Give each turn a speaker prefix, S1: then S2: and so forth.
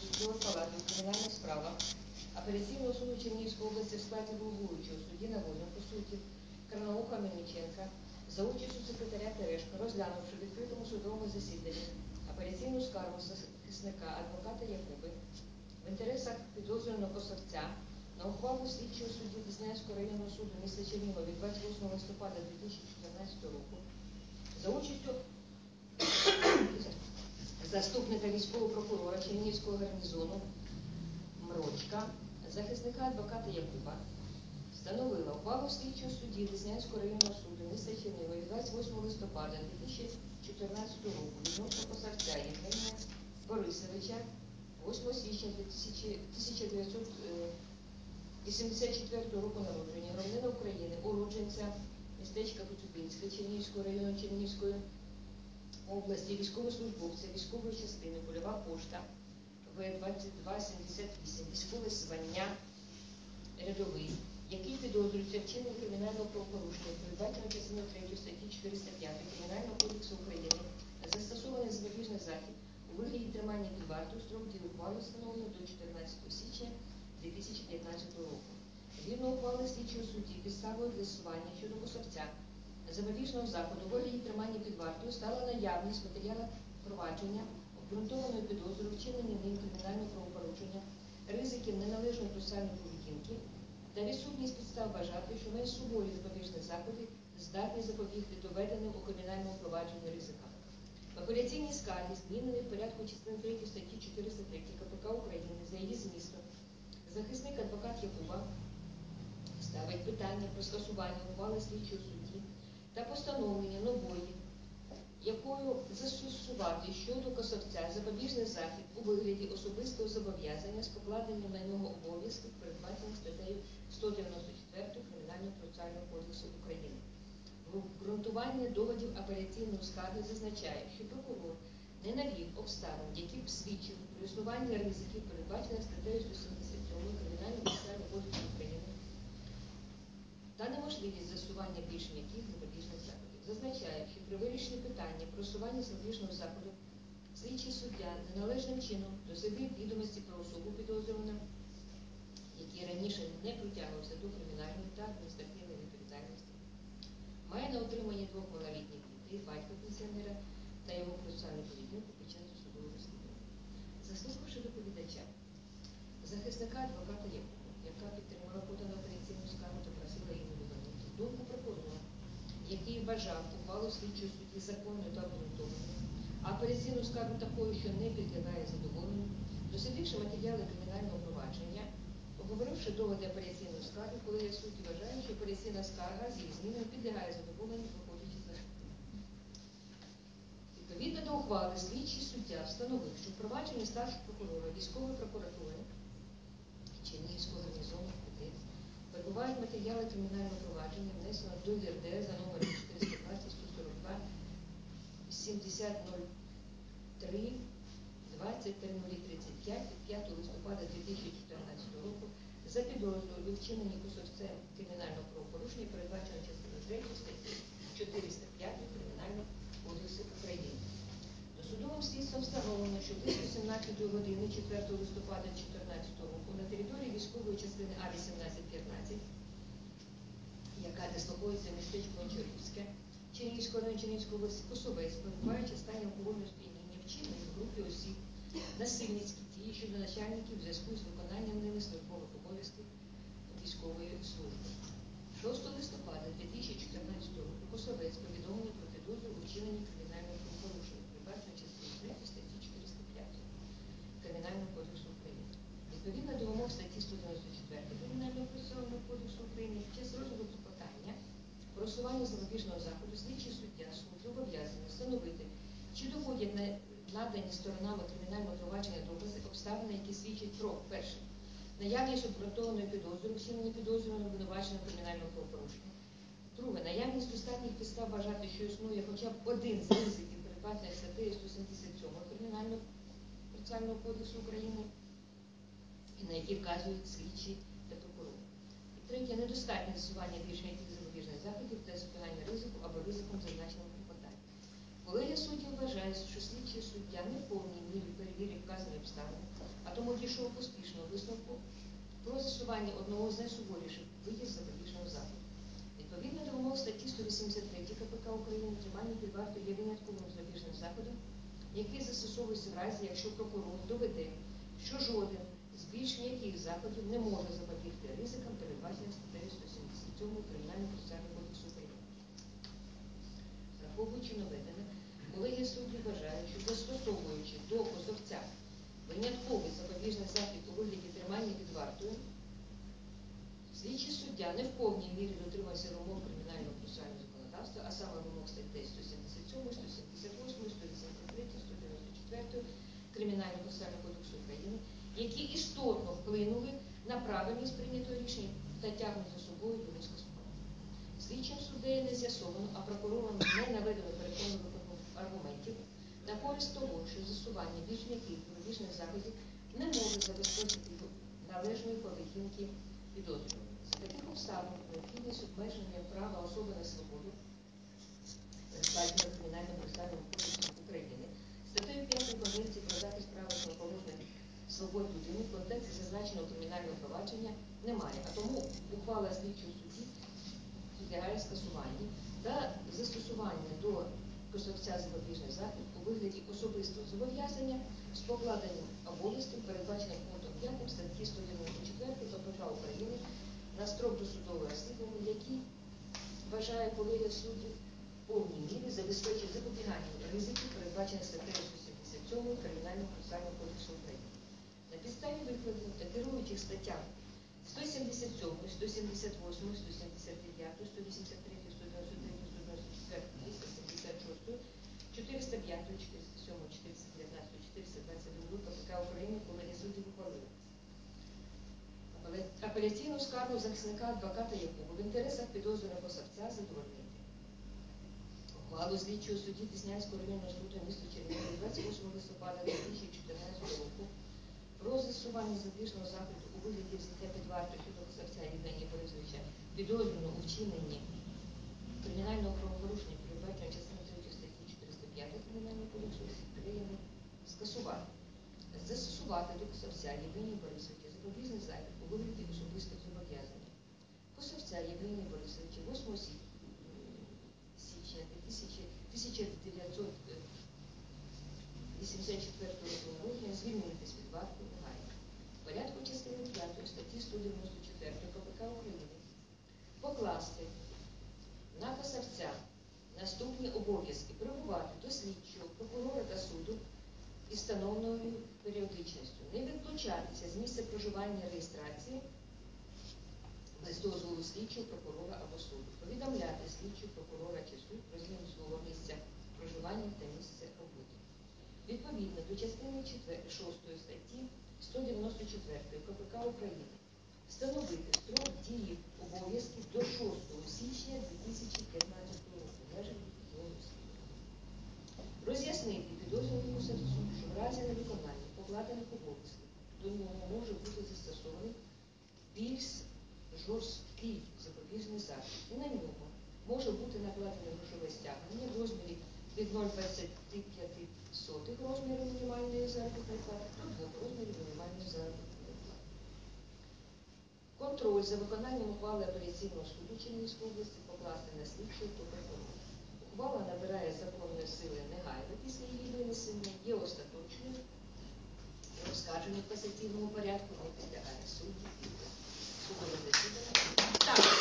S1: судової палати у кримінальних справах. Апеляційного суду Чернігівської області в складі головуючого судді наводом по суті Карнауха Мельниченка за участю секретаря Терешка, розглянувши в відкритому судовому засіданні апеляційну скаргу захисника адвоката Якуби в інтересах підозрюваного посадця на ухвалу слідчого судді Деснянського районного суду міста Чернігова від 28 листопада 2014 року за участю заступника військового прокурора Чернігівського гарнізону Мрочка, захисника адвоката Якуба, встановила ухвалу слідчого судді Деснянського районного суду міста Чернігова від 28 листопада 2014 року відносно посадця Євгенія Борисовича 8 січня 1984 року народження, громадянина України, уродженця містечка Коцюбинське Чернігівського району Чернігівської області, військовослужбовця, військової частини, польова пошта В-2278, військове звання рядовий, який підозрюється вчинення кримінального правопорушення, передбачено частиною 3 статті 405 Кримінального кодексу України, застосований запобіжний захід у вигляді тримання під вартою строк дії встановлено до 14 січня 2015 року. Згідно ухвали слідчого судді підставою з'ясування щодо посадця запобіжного заходу у вигляді тримання під вартою стала наявність матеріалу провадження, обґрунтованої підозрою вчинення ним кримінального правопорушення, ризиків неналежної процесуальної поведінки та відсутність підстав вважати, що менш суворі запобіжні заходи здатні запобігти доведеним у кримінальному провадженні ризикам. В апеляційній скаргі, змінений в порядку частини 3 статті 403 КПК України за її змістом, захисник адвокат Якуба ставить питання про скасування ухвали слідчого та постановлення нової, якою застосувати щодо косовця запобіжний захід у вигляді особистого зобов'язання з покладенням на нього обов'язків, передбачених статтею 194 Кримінального процесуального кодексу України. В ґрунтуванні доводів апеляційної скарги зазначає, що прокурор не навів обставин, які б свідчили про існування ризиків, передбачених статтею 177 Кримінального процесуального кодексу України та неможливість застосування більш м'яких запобіжних заходів. Зазначає, що при вирішенні питання про усування запобіжного заходу слідчий суддя неналежним чином дослідив відомості про особу підозрюваного, який раніше не притягувався до кримінальної та адміністративної відповідальності, має на утриманні двох малолітніх дітей, батька пенсіонера та його процесуальну поведінку під час судового розслідування. Заслухавши доповідача, захисника адвоката Якуба, яка підтримала подану апеляційну скаргу та просила її задовольнити, думку прокурора, вважав ухвалу слідчої судді законною та обґрунтованою, а апеляційну скаргу такою, що не підлягає задоволенню, дослідивши матеріали кримінального провадження, обговоривши доводи апеляційної скарги, я судді вважаю, що апеляційна скарга з її зміною підлягає задоволенню, виходячи з Відповідно до ухвали, слідчий суддя встановив, що в провадженні старшого прокурора військової прокуратури Чернігівського гарнізону КУД перебувають матеріали кримінального провадження, внесено до ЄРДР за номером 420 142 7003 20.0035 від 5 листопада 2014 року за підозрою вчиненні кусовцем кримінального правопорушення, передбачено частиною 3 статті 405 Кримінального кодексу України. Досудовим слідством встановлено, що близько 17 години 4 листопада 2014 року на території військової частини А-1815, яка дислокується в містечку Чернігівського району Чернігівської області, Косовець, перебуваючи в стані алкогольного сп'яніння, в групі осіб насильницькі дії щодо начальників в зв'язку з виконанням ними службових обов'язків військової служби. 6 листопада 2014 року Косовець повідомлений про підозру у вчиненні кримінального правопорушення, передбачено частиною 3 статті 405 Кримінального кодексу України. Відповідно до вимог статті 194 Кримінального процесуального кодексу України під час розгляду клопотання про усування запобіжного заходу слідчий суддя суд зобов'язаний встановити, чи доходять на надані сторонами кримінального провадження докази обставини, які свідчать про перше наявність обґрунтованої підозри, вчинення підозрюваного обвинувачення кримінального правопорушення. Друге, наявність достатніх підстав вважати, що існує хоча б один з ризиків, передбачених статтею 177 Кримінального процесуального кодексу України, на які вказують слідчі та прокурори. Третє, недостатнє більш м'яких запобіжних заходів та запобігання ризику або ризиком зазначеного клопотання. Колегія суддів вважає, що слідчий суддя не повній мірі перевірив вказані обставини, а тому дійшов поспішного висновку про застосування одного з найсуворіших видів запобіжного заходу. Відповідно до вимог статті 183 КПК України, тримання під вартою є винятковим запобіжним заходом, який застосовується в разі, якщо прокурор доведе, що жоден з більш ніяких заходів не може запобігти ризикам, передбаченим статтею 177 Кримінального процесуального кодексу України. Враховуючи наведене, колегія суддів вважає, що застосовуючи до позовця винятковий запобіжний захід у вигляді тримання під вартою, слідчий суддя не в повній мірі дотримався вимог кримінального процесуального законодавства, а саме вимог статей 177, 178, 183, 194 Кримінального процесуального кодексу України, які істотно вплинули на правильність прийнятого рішення та тягнуть за собою його скасування. Слідчим суддею не з'ясовано, а прокурором не наведено переконливих аргументів на користь того, що застосування більш м'яких заходів не може забезпечити належної поведінки підозрюваного. З таких обставин необхідність обмеження права особи на свободу, Кримінальним кодексом України, статтею 5 Конвенції про захист прав основоположних свобод людини в контексті зазначеного кримінального провадження немає. А тому ухвала слідчого судді підлягає скасуванню та застосування до позовця запобіжних захід у вигляді особистого зобов'язання з покладенням обов'язків, передбачених пунктом 5 статті 194 КПК України на строк досудового розслідування, який вважає колегія суддів в повній мірі забезпечить запобігання ризиків, передбачених статтею 177 Кримінального процесуального кодексу України. На підставі викладів та керуючих статтям 177, 178, 179, 183, 193, 194, 276, 405, 407, 419, 422 КПК України колегія суддів ухвалила. Апеля- Апеляційну скаргу захисника адвоката Якуба в інтересах підозрюваного посадця задовольнити. Ухвалу слідчого судді Деснянського районного суду міста Чернігів 28 листопада 2014 року про застосування запобіжного заходу у вигляді взяття під варту щодо поставця Євгенія Борисовича підозрюваного у вчиненні кримінального правопорушення, передбаченого частиною 3 статті 405 Кримінального кодексу України, скасувати, застосувати до поставця Євгенія Борисовича запобіжний захід у вигляді особистих зобов'язань. Поставця Євгенія Борисовича 8 січня 1900 84 року грудня звільнитись під варти негайно. В порядку частини 5 статті 194 КПК України покласти на посадця наступні обов'язки перебувати до слідчого, прокурора та суду із встановленою періодичністю, не відключатися з місця проживання реєстрації без дозволу слідчого прокурора або суду, повідомляти слідчого прокурора чи суд про зміну свого місця проживання та місця роботи. Відповідно до частини 4, 6 статті 194 КПК України встановити строк дії обов'язків до 6 січня 2015 року в межах розслідування. Роз'яснити підозрюваному посадцю, що в разі невиконання покладених обов'язків до нього може бути застосований більш жорсткий запобіжний захід. І на нього може бути накладене грошове стягнення в розмірі від 0,25 розміру мінімальної заробітної плати до 2 розмірів мінімальної заробітної плати. Контроль за виконанням ухвали апеляційного суду Чернігівської області покласти на слідчого та прокурора. Ухвала набирає законної сили негайно після її винесення, є остаточною, оскарження в касаційному порядку не підлягає суді. Судове засідання